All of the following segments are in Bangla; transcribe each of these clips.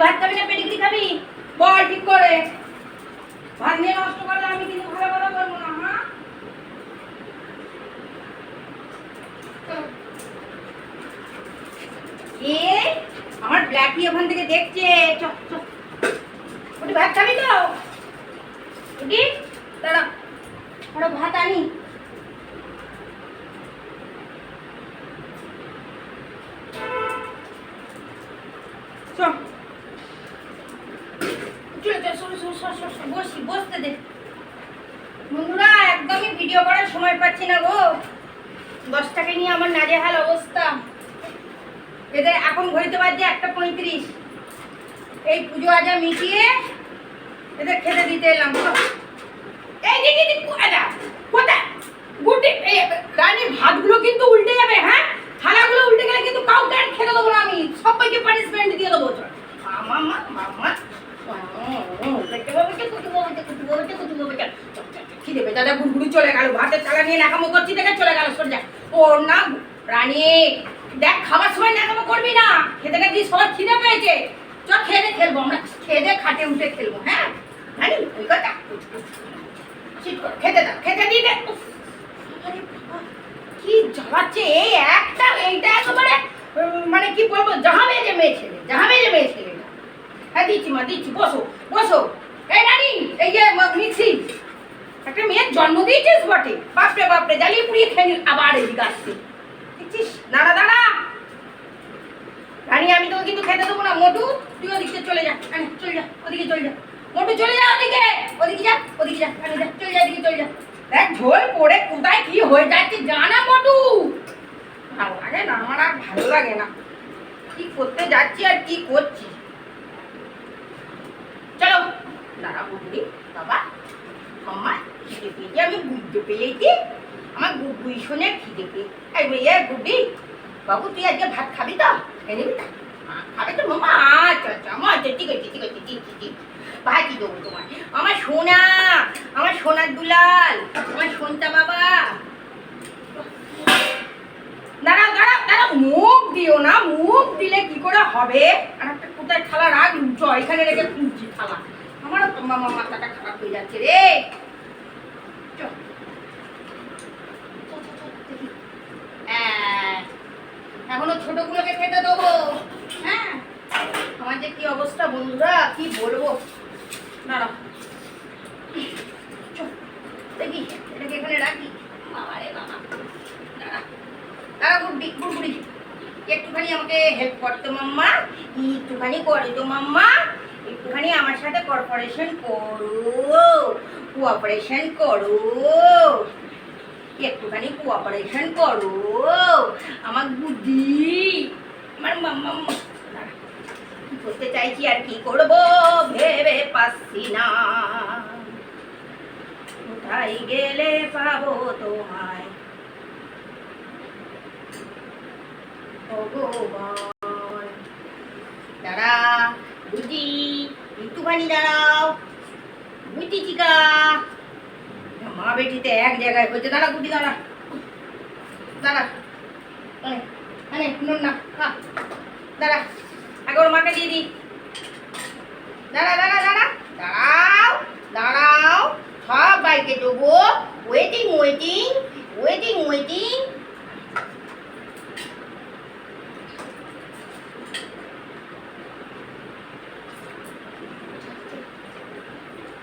ভাত খাবি না, পেডিগ্রি খাবি? বল ঠিক করে। ভাত নিয়ে নষ্ট করলে আমি কিন্তু ভালো ভালো করব না হ্যাঁ এ, আমার ব্ল্যাকি ওখান থেকে দেখছে। চক চক ওটি ভাত খাবি তো? ওটি দাঁড়া। ওরা ভাত আনি। বসি, বসতে দে। একদমই ভিডিও করার সময় পাচ্ছি না গো। দশটাকে নিয়ে আমার নাজেহাল অবস্থা। এদের এখন ঘড়িতে বাজছে একটা পঁয়ত্রিশ। এই পুজো আজা মিটিয়ে এদের খেতে দিতে এলাম। এই দিদি দিদি কোথায় কোথায় গুড্ডি এই রানী ভাতগুলো কিন্তু উল্টে যাবে হ্যাঁ থালাগুলো উল্টে গেলে কিন্তু কাউকে আর খেতে দেবো না আমি সবাইকে পানিশমেন্ট দিয়ে দেবো চল মামা মা মামা খিদে পেয়ে দাদা গুড়গুড়ি চলে গেল, ভাতের চালা নিয়ে নাকামো করছি দেখে চলে গেল, সরে যা। ও না রানী, দেখ, খাবার সময় নাকামো করবি না, খেতে না গেছি সবার খিদে পেয়েছে? চ, খেয়ে খেলব আমরা, খেয়ে খাটে উঠে খেলব হ্যাঁ? জানি ওই কথা। খেতে দাও, খেতে দিয়ে কি জ্বালাচ্ছে, এই একটা, এইটা একেবারে মানে কি বলব জাহাবে যে মেয়ে ছেলে জাহাবে যে মেয়ে ছেলে। হ্যাঁ দিচ্ছি মা, দিচ্ছি, বসো বসো। এই রানী, এই যে, মিক্সি। জন্ম দিয়েছিস বটে? বাপরে বাপরে, জ্বালিয়ে পুড়িয়ে খেয়ে নিল। আবার এদিকে আসছে। দেখছিস? দাঁড়া দাঁড়া। রানী, আমি তোকে কিন্তু খেতে দেবো না। মোটু, তুই ওদিকে চলে যা। আরে চলে যা। ওদিকে চলে যা। মোটু, চলে যা ওদিকে। ওদিকে যা ওদিকে যা। আরে যা, চলে যা ওদিকে চলে যা। দেখ, ঝোল পড়ে কোথায়, কি হয়ে যাচ্ছে, জানা, মোটু? ভালো লাগে না, আমার আর ভালো লাগে না। কি করতে যাচ্ছি আর কি করছি? চলো দাঁড়া বুঝলি বাবা। মাম্মা খিদে আমি বুঝতে পেয়েছি, আমার শুনে খিদে এই গুড্ডি বাবু, তুই আজকে ভাত খাবি তো? খেয়ে? খাবে তো? আচ্ছা আচ্ছা আমার আচ্ছা ঠিক আছে ঠিক আছে, ঠিক ঠিক ভাজি দেবো তোমার আমার সোনা, আমার সোনার দুলাল, আমার সোনটা বাবা। দাঁড়াও দাঁড়াও দাঁড়াও, মুখ দিও না, মুখ দিলে কি করে হবে? আর একটা কোথায় থালা রাখ এখানে রেখে খুঁজছি থালা। আমারও তো মামা মাথাটা খারাপ হয়ে যাচ্ছে রে। আহ, এখনও ছোটগুলোকে খেতে দেবো। হ্যাঁ আমার যে কি অবস্থা বন্ধুরা কি বলব? দাঁড়াও চ, দেখি এটাকে এখানে রাখি। রে দাঁড়া। দাঁড়া গুড্ডি একটুখানি আমাকে হেল্প করতো মাম্মা একটুখানি করে তো মাম্মা। একটুখানি আমার সাথে কর্পোরেশন করো। কোঅপারেশন করো। একটুখানি কোঅপারেশন করো। আমার বুদ্ধি, আমার মাম্মা কি করতে চাইছি আর কি করব ভেবে পাচ্ছি না। কোথায় গেলে পাবো তোমায়? ভগবান দাঁড়া বুঝি একটুখানি দাঁড়াও। বুঝি চিকা। মা বেটিতে এক জায়গায় হয়েছে। দাঁড়া গুটি, দাঁড়া। দাঁড়া। নুন না দাঁড়া। আগে ওর মাকে দিয়ে দি দাঁড়া দাঁড়া দাঁড়া। দাঁড়াও দাঁড়াও। সব বাইকে দেবো ওয়েটিং ওয়েটিং ওয়েটিং ওয়েটিং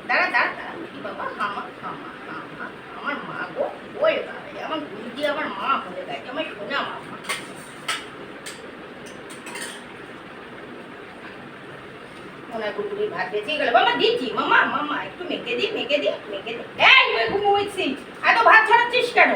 দাঁড়া দাঁড়া দাঁড়া কি বাবা আমার আমার আমার আমার মা গো ওই বাবা রে, আমার গুরুজি আমার মা হয়ে গেছে আমার সোনা মা ওনার গুরুগুলি ভাত বেঁচে গেল মামা দিচ্ছি। মামা মামা একটু মেখে দি মেখে দি মেখে দি এই, ওই ঘুমোইছি এত ভাত ছড়াচ্ছিস কেন?